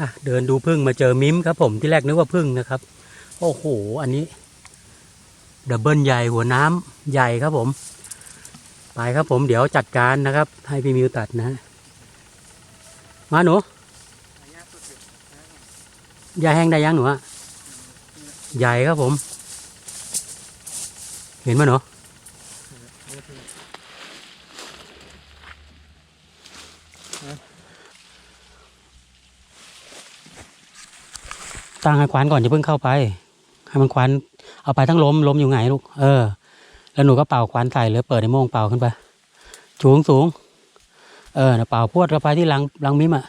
อะเดินดูพึ่งมาเจอมิมครับผมที่แรกนึกว่าพึ่งนะครับ โอ้โห อันนี้ดับเบิลใหญ่หัวน้ำใหญ่ครับผม ไปครับผมเดี๋ยวจัดการนะครับ ให้พี่มิวตัดนะ มาหนูยาแห้งได้ยังหนูอะใหญ่ครับผม เห็นไหมหนู ตั้งให้ควานก่อนอย่าเพิ่งเข้าไปให้มันควานเอาไปทั้งล้มล้มอยู่ไงลูกเออ แล้วหนูก็เป่าควานใส่เลยเปิดในโม่งเป่าขึ้นไปสูงสูงเออนะเป่าพวดเข้าไปที่รังรังมิมอะ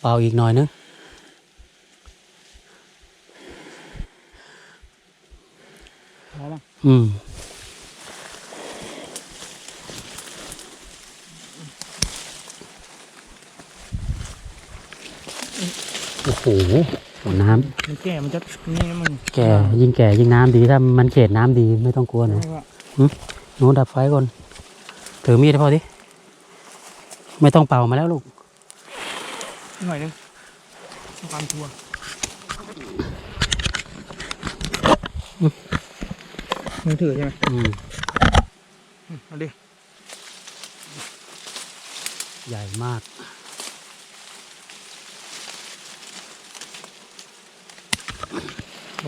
เป่าอีกหน่อยนึงพอป่ะอืม โอ้โหหัวน้มันแก่มันจะนี่มันำแก่ยิ่งแก่ยิ่งน้ำดีถ้ามันเฉดน้ำดีไม่ต้องกลัวหนูใช่ป่ะหนูดับไฟก่อน ถือมีดให้พ่อดิไม่ต้องเป่ามาแล้วลูก หน่อยนึงต้องการทัวร์มือถือใช่ไหมอืม อืมเอาดิ ใหญ่มาก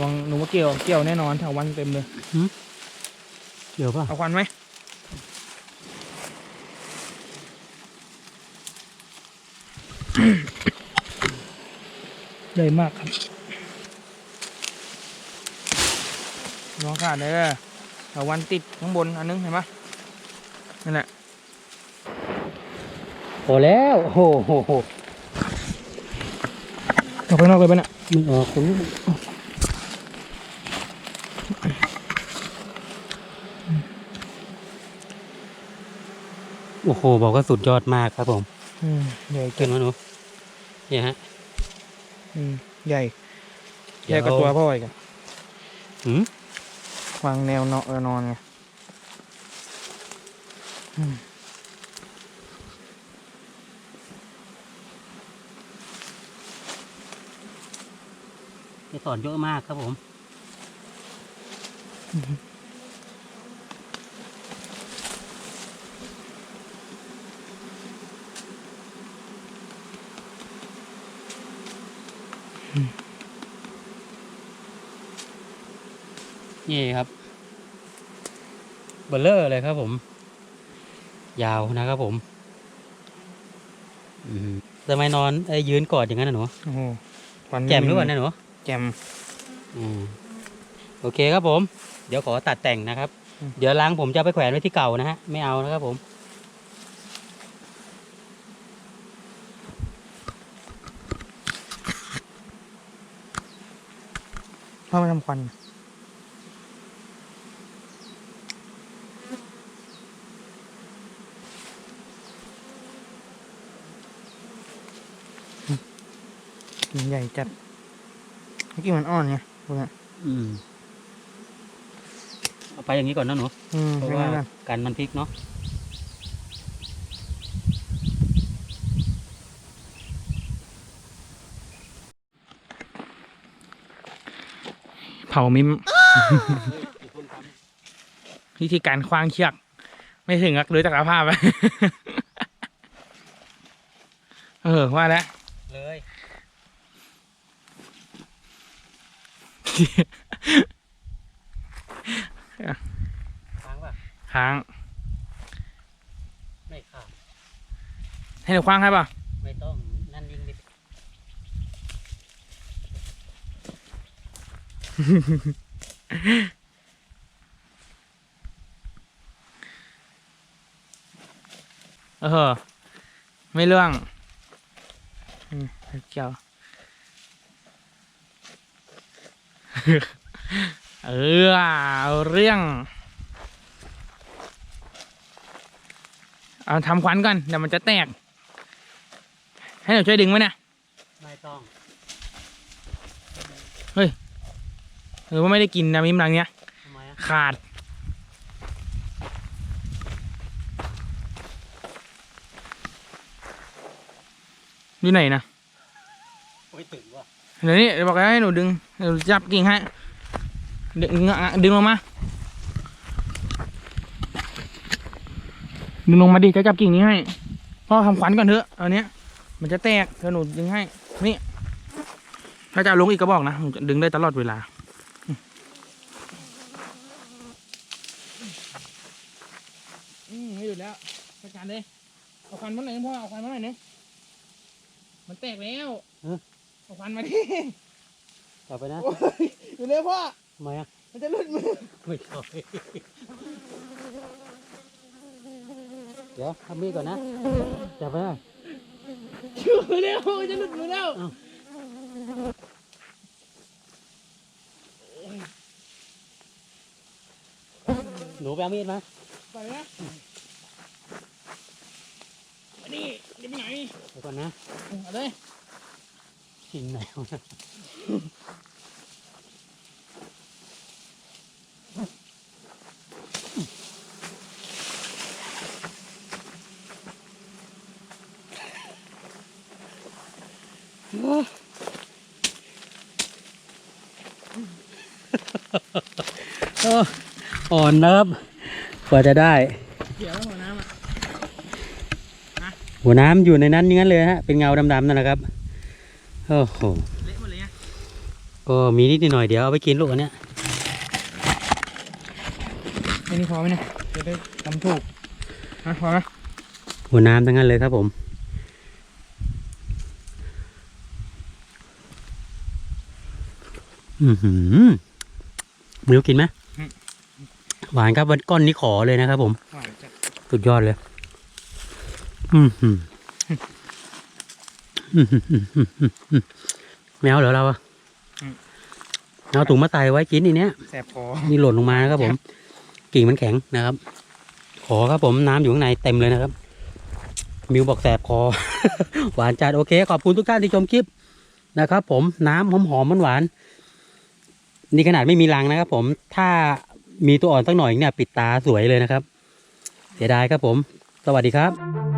ลองหนูว่าเกี่ยวเกี่ยวแน่นอนแถววันเต็มเลย เกี่ยวป่ะเอาควันไหมใหญ่มากครับน้องขาดเลยแถววันติดข้างบนอันนึงเห็นปะนั่นแหละพอแล้วโอ้โหโหโหออกข้างนอกเลยปะเนี่ยมันออกตรงนี้ โอ้โห บอกว่าสุดยอดมากครับผมอืมใหญ่ขึ้นมาหนูเนี่ยฮะอืมใหญ่ใหญ่กว่าตัวพ่ออีกอะหืมวางแนวนอนเออนอนไงอืมนี่สอนเยอะมากครับผม นี่ครับเบลเลอร์เลยครับผม ยาวนะครับผมอืมทำไมนอนไอ้ยยืนกอดอย่างนั้นนะหนูโอ้โหควันแจ่มหรือเปล่าเนะหนูแจ่มอืมโอเคครับผม เดี๋ยวขอตัดแต่งนะครับอืมเดี๋ยวล้างผมจะเอาไปแขวนไว้ที่เก่านะฮะ ไม่เอานะครับผมพ่อไม่ทำควัน มันใหญ่จัดเมื่อกี้มันอ่อนไงพวกเนี้ยอืมเอาไปอย่างนี้ก่อนนะหนูอืมเพราะไม่ว่างั้นนะกันมันพลิกเนาะเผามิมวิธีการคว้างเชือก ไม่ถึงกับเลยจักรภาพไปเออว่าแล้ว เลย ค้างป่ะค้างไม่ค้างให้หนูคว้างให้ป่ะไม่ต้องนั่นยิงดิเออ ไม่เรื่องอืมเกี่ยว เออเอเรื่อง เอาทำควันก่อนเดี๋ยวมันจะแตก ให้หนูช่วยดึงไหมนะไม่ต้อง เฮ้ยหรือว่าไม่ได้กินนะมิมลังเนี้ยขาด อยู่ไหนนะ โอ้ยตื่น เดี๋ยวนี้เดี๋ยวบอกให้หนูดึงจับกิ่งให้ดึงอะดึงลงมา ดึงลงมาดิจะจับกิ่งนี้ให้พ่อทำขวัญก่อนเถอะอันเนี้ยมันจะแตกเดี๋ยวหนูดึงให้ นี่ ถ้าจะลงอีกก็บอกนะหนูดึงได้ตลอดเวลาอืมไม่หยุดแล้วจัดการเลยเอาควันมาหน่อยนึงพ่อเอาควันมาหน่อยนึงมันแตกแล้ว เอาควันมาดิกลับไปนะโอ้ยอยู่เลยพ่อ ทำไมอะมันจะหลุดมือไม่ชอบเดี๋ยวทำมีดก่อนนะจับไปนะอยู่แล้วมันจะหลุดมือแล้วหนูไปเอามีดมาไปนะมานี่จะไปไหนเดี๋ยวก่อนนะเอาเลย กิ่งไหนวะโอ้อ่อนนะครับ กว่าจะได้ เดี๋ยวหัวน้ำอะหัวน้ำอยู่ในนั้นอย่างนั้นเลยฮะ เป็นเงาดำๆนั่นนะครับ โอ้โหเละหมดเลยไงก็มีนิดหน่อยเดี๋ยวเอาไปกินลูกอันเนี้ยไอ้นี่พอไหมเนี่ยจะได้ทำถูกนะพอไหมหัวน้ำทั้งนั้นเลยครับผมอือหือมิวกินไหมหวานครับวันก้อนนี้ขอเลยนะครับผมหวานจัดสุดยอดเลย อือหือ แมวเหรอเราอะเอาถุงมาใส่ไว้กินอีเนี้ยแสบคอนี่หล่นลงมานะครับผม กิ่งมันแข็งนะครับ ขอครับผมน้ำอยู่ข้างในเต็มเลยนะครับ มิวบอกแสบคอ หวานจัดโอเค ขอบคุณทุกท่านที่ชมคลิปนะครับ ผมน้ำหอมหอมๆหวานๆนี่ขนาดไม่มีรังนะครับ ผมถ้ามีตัวอ่อนสักหน่อยเนี่ย ปิดตาสวยเลยนะครับ เสียดายครับผม สวัสดีครับ